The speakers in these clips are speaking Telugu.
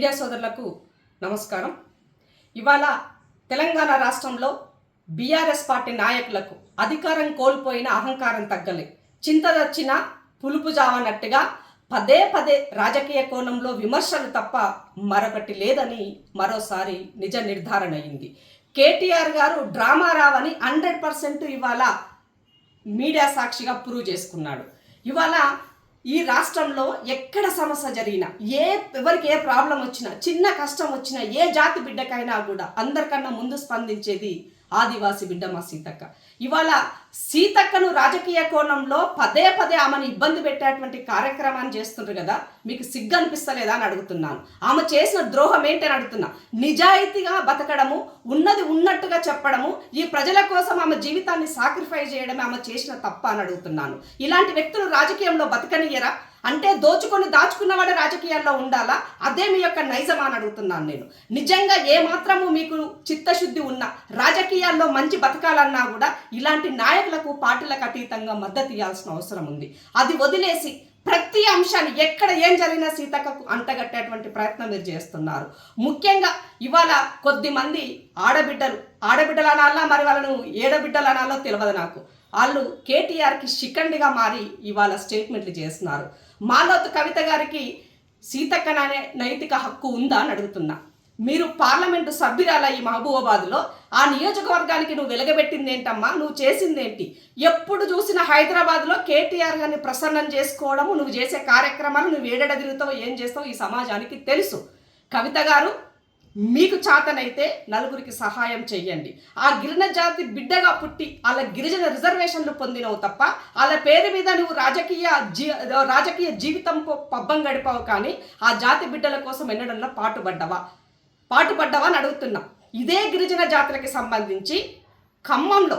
మీడియా సోదరులకు నమస్కారం. ఇవాళ తెలంగాణ రాష్ట్రంలో బీఆర్ఎస్ పార్టీ నాయకులకు అధికారం కోల్పోయిన అహంకారం తగ్గలే. చింత వచ్చిన పులుపు జావనట్టుగా పదే పదే రాజకీయ కోణంలో విమర్శలు తప్ప మరొకటి లేదని మరోసారి నిజ నిర్ధారణ అయింది. కేటీఆర్ గారు డ్రామా రావని హండ్రెడ్ పర్సెంట్ ఇవాళ మీడియా సాక్షిగా ప్రూవ్ చేసుకున్నాడు. ఇవాళ ఈ రాష్ట్రంలో ఎక్కడ సమస్య జరిగినా ఏ ఎవరికి ఏ ప్రాబ్లం వచ్చినా చిన్న కష్టం వచ్చినా ఏ జాతి బిడ్డకైనా కూడా అందరికన్నా ముందు స్పందించేది ఆదివాసి బిడ్డ మా సీతక్క. ఇవాళ సీతక్కను రాజకీయ కోణంలో పదే పదే ఆమెను ఇబ్బంది పెట్టేటువంటి కార్యక్రమాన్ని చేస్తుండ్రు కదా మీకు సిగ్గు అనిపిస్తలేదా అని అడుగుతున్నాను. ఆమె చేసిన ద్రోహం ఏంటని అడుగుతున్నా. నిజాయితీగా బతకడము ఉన్నది ఉన్నట్టుగా చెప్పడము ఈ ప్రజల కోసం ఆమె జీవితాన్ని సాక్రిఫై చేయడమే ఆమె చేసిన తప్ప అని అడుగుతున్నాను. ఇలాంటి వ్యక్తులు రాజకీయంలో బతకనియరా అంటే దోచుకొని దాచుకున్నవాడు రాజకీయాల్లో ఉండాలా? అదే మీ యొక్క నైజమా అని అడుగుతున్నాను నేను. నిజంగా ఏ మాత్రము మీకు చిత్తశుద్ధి ఉన్న రాజకీయాల్లో మంచి బతకాలన్నా కూడా ఇలాంటి నాయకులకు పార్టీలకు అతీతంగా మద్దతు ఇవ్వాల్సిన అవసరం ఉంది. అది వదిలేసి ప్రతి అంశాన్ని ఎక్కడ ఏం జరిగినా సీతక్కకు అంటగట్టేటువంటి ప్రయత్నం మీరు చేస్తున్నారు. ముఖ్యంగా ఇవాళ కొద్ది మంది ఆడబిడ్డలు ఆడబిడ్డలు అనాలా మరి వాళ్ళను ఏడబిడ్డలు అనాలో తెలియదు నాకు. వాళ్ళు కేటీఆర్కి శిఖండిగా మారి ఇవాళ స్టేట్మెంట్లు చేస్తున్నారు. మాలోతు కవిత గారికి సీతక్క అనే నైతిక హక్కు ఉందా అని అడుగుతున్నా. మీరు పార్లమెంటు సభ్యురాల ఈ మహబూబాబాద్లో? ఆ నియోజకవర్గానికి నువ్వు వెలగబెట్టింది ఏంటమ్మా నువ్వు చేసిందేంటి? ఎప్పుడు చూసిన హైదరాబాద్లో కేటీఆర్ గారిని ప్రసన్నం చేసుకోవడము నువ్వు చేసే కార్యక్రమాలు నువ్వు ఏడెడ తిరుగుతావు ఏం చేస్తావు ఈ సమాజానికి తెలుసు. కవిత గారు మీకు చాతనైతే నలుగురికి సహాయం చెయ్యండి. ఆ గిరిజన జాతి బిడ్డగా పుట్టి వాళ్ళ గిరిజన రిజర్వేషన్లు పొందినవు తప్ప వాళ్ళ పేరు మీద నువ్వు రాజకీయ జీ రాజకీయ జీవితం పబ్బం గడిపావు కానీ ఆ జాతి బిడ్డల కోసం ఎన్నడంలో పాటుపడ్డవా? పాటుపడ్డావా అని అడుగుతున్నా. ఇదే గిరిజన జాతులకి సంబంధించి ఖమ్మంలో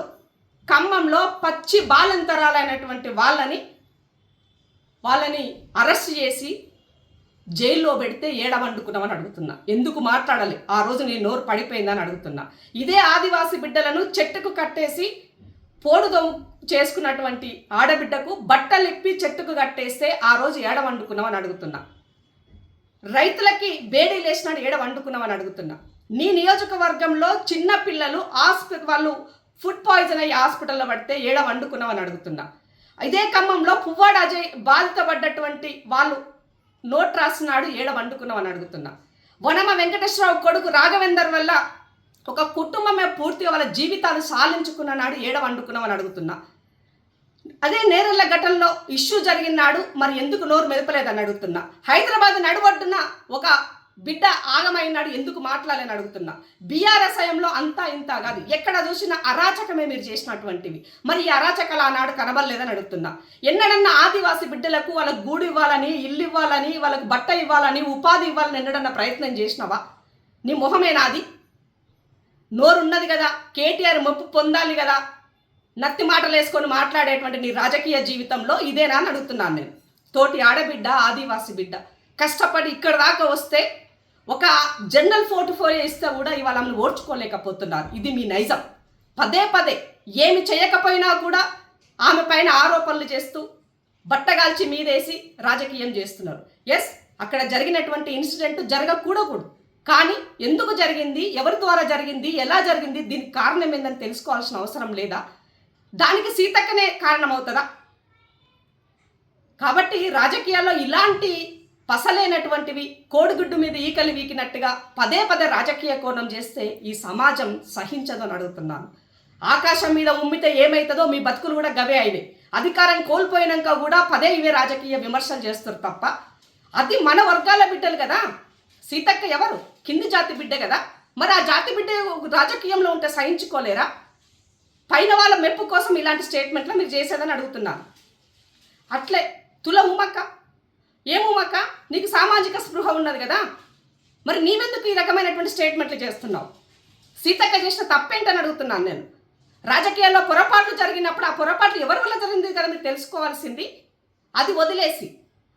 ఖమ్మంలో పచ్చి బాలంతరాలైనటువంటి వాళ్ళని వాళ్ళని అరెస్ట్ చేసి జైల్లో పెడితే ఏడవండుకున్నామని అడుగుతున్నా. ఎందుకు మాట్లాడాలి? ఆ రోజు నేను నోరు పడిపోయిందని అడుగుతున్నా. ఇదే ఆదివాసి బిడ్డలను చెట్టుకు కట్టేసి పోడుదో చేసుకున్నటువంటి ఆడబిడ్డకు బట్టలిప్పి చెట్టుకు కట్టేస్తే ఆ రోజు ఏడవండుకున్నామని అడుగుతున్నా. రైతులకి వేడి లేచినాడు ఏడ వండుకున్నామని అడుగుతున్నా. నీ నియోజకవర్గంలో చిన్న పిల్లలు హాస్పిటల్ వాళ్ళు ఫుడ్ పాయిజన్ అయ్యి హాస్పిటల్లో పడితే ఏడ వండుకున్నామని అడుగుతున్నా. ఇదే ఖమ్మంలో పువ్వాడ అజయ్ బాధితపడ్డటువంటి వాళ్ళు నోట్ రాసినాడు ఏడ వండుకున్నామని అడుగుతున్నా. వనమ వెంకటేశ్వరరావు కొడుకు రాఘవేందర్ వల్ల ఒక కుటుంబమే పూర్తిగా వాళ్ళ జీవితాలు సాలించుకున్న నాడు ఏడ వండుకున్నామని అడుగుతున్నా. అదే నేరెళ్ళ ఘటనలో ఇష్యూ జరిగిన నాడు మరి ఎందుకు నోరు మెదపలేదని అడుగుతున్నా. హైదరాబాద్ నడువడ్డున ఒక బిడ్డ ఆగమైనాడు ఎందుకు మాట్లాడాలని అడుగుతున్నా. బీఆర్ఎస్ అంతా ఇంత కాదు. ఎక్కడ చూసినా అరాచకమే మీరు చేసినటువంటివి. మరి ఈ అరాచకాలు ఆనాడు కనబడలేదని అడుగుతున్నా. ఎన్నడన్నా ఆదివాసి బిడ్డలకు వాళ్ళకు గూడు ఇవ్వాలని ఇల్లు ఇవ్వాలని వాళ్ళకు బట్ట ఇవ్వాలని ఉపాధి ఇవ్వాలని ఎన్నడన్నా ప్రయత్నం చేసినావా? నీ మొహమేనాది? నోరున్నది కదా. కేటీఆర్ మొప్పు పొందాలి కదా. నత్తి మాటలు వేసుకొని మాట్లాడేటువంటి నీ రాజకీయ జీవితంలో ఇదేనా అని అడుగుతున్నాను నేను. తోటి ఆడబిడ్డ ఆదివాసి బిడ్డ. కష్టపడి ఇక్కడ దాకా వస్తే ఒక జనరల్ పోర్ట్ఫోలియో ఇస్తే కూడా ఇవాళ ఆమెను ఓర్చుకోలేకపోతున్నారు. ఇది మీ నైజం. పదే పదే ఏమి చేయకపోయినా కూడా ఆమె పైన ఆరోపణలు చేస్తూ బట్టగాల్చి మీదేసి రాజకీయం చేస్తున్నారు. ఎస్ అక్కడ జరిగినటువంటి ఇన్సిడెంట్ జరగకూడకూడదు. కానీ ఎందుకు జరిగింది ఎవరి ద్వారా జరిగింది ఎలా జరిగింది దీనికి కారణం ఏందని తెలుసుకోవాల్సిన అవసరం లేదా? దానికి సీతక్కనే కారణమవుతుందా? కాబట్టి రాజకీయాల్లో ఇలాంటి పసలేనటువంటివి కోడిగుడ్డు మీద ఈకలు వీకినట్టుగా పదే పదే రాజకీయ కోణం చేస్తే ఈ సమాజం సహించదని అడుగుతున్నాను. ఆకాశం మీద ఉమ్మితే ఏమవుతుందో మీ బతుకులు కూడా గవే అయినాయి. అధికారం కోల్పోయినాక కూడా పదే ఇవే రాజకీయ విమర్శలు చేస్తారు తప్ప అది మన వర్గాల బిడ్డలు కదా. సీతక్క ఎవరు? కింది జాతి బిడ్డ కదా. మరి ఆ జాతి బిడ్డ రాజకీయంలో ఉంటే సహించుకోలేరా? పైన వాళ్ళ మెప్పు కోసం ఇలాంటి స్టేట్మెంట్లు మీరు చేసేదని అడుగుతున్నాను. అట్లే తుల ఉమ్మక్క ఏం ఉమ్మక్క నీకు సామాజిక స్పృహ ఉన్నది కదా? మరి నీవెందుకు ఈ రకమైనటువంటి స్టేట్మెంట్లు చేస్తున్నావు? సీతక్క చేసిన తప్పేంటని అడుగుతున్నాను నేను. రాజకీయాల్లో పొరపాట్లు జరిగినప్పుడు ఆ పొరపాట్లు ఎవరి వల్ల జరిగింది కదా మీరు తెలుసుకోవాల్సింది? అది వదిలేసి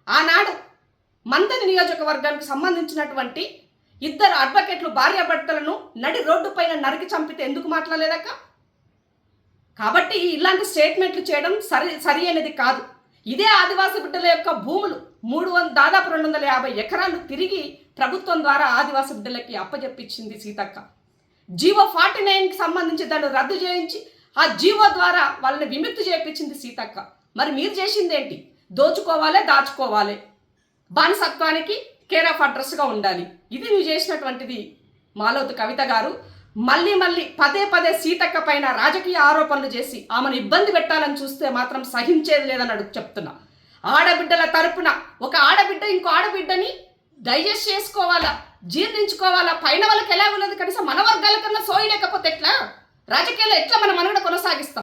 ఆనాడు మందని నియోజకవర్గానికి సంబంధించినటువంటి ఇద్దరు అడ్వకేట్లు భార్యాభర్తలను నడి రోడ్డు పైన నరికి చంపితే ఎందుకు మాట్లాడలేదక్క? కాబట్టి ఇలాంటి స్టేట్మెంట్లు చేయడం సరి సరి అయినది కాదు. ఇదే ఆదివాసీ బిడ్డల యొక్క భూములు మూడు వంద దాదాపు రెండు వందల యాభై ఎకరాలు తిరిగి ప్రభుత్వం ద్వారా ఆదివాసీ బిడ్డలకి అప్పజెప్పించింది సీతక్క. జీవో ఫార్టీ నైన్కి సంబంధించి దాన్ని రద్దు చేయించి ఆ జీవో ద్వారా వాళ్ళని విముక్తి చేయించింది సీతక్క. మరి మీరు చేసింది ఏంటి? దోచుకోవాలి దాచుకోవాలి. బానిసత్వానికి కేర్ ఆఫ్ అడ్రస్గా ఉండాలి. ఇది నువ్వు చేసినటువంటిది మాలోతు కవిత గారు. మళ్ళీ మళ్ళీ పదే పదే సీతక్క పైన రాజకీయ ఆరోపణలు చేసి ఆమెను ఇబ్బంది పెట్టాలని చూస్తే మాత్రం సహించేది లేదని అడుగు చెప్తున్నా. ఆడబిడ్డల తరపున ఒక ఆడబిడ్డ ఇంకో ఆడబిడ్డని డైజెస్ట్ చేసుకోవాలా? జీర్ణించుకోవాలా? పైన వాళ్ళకి ఎలా ఉన్నది? కనీసం మన వర్గాల కన్నా సోయి లేకపోతే ఎట్లా? రాజకీయాల్లో ఎట్లా మనం మనుగడ కొనసాగిస్తాం?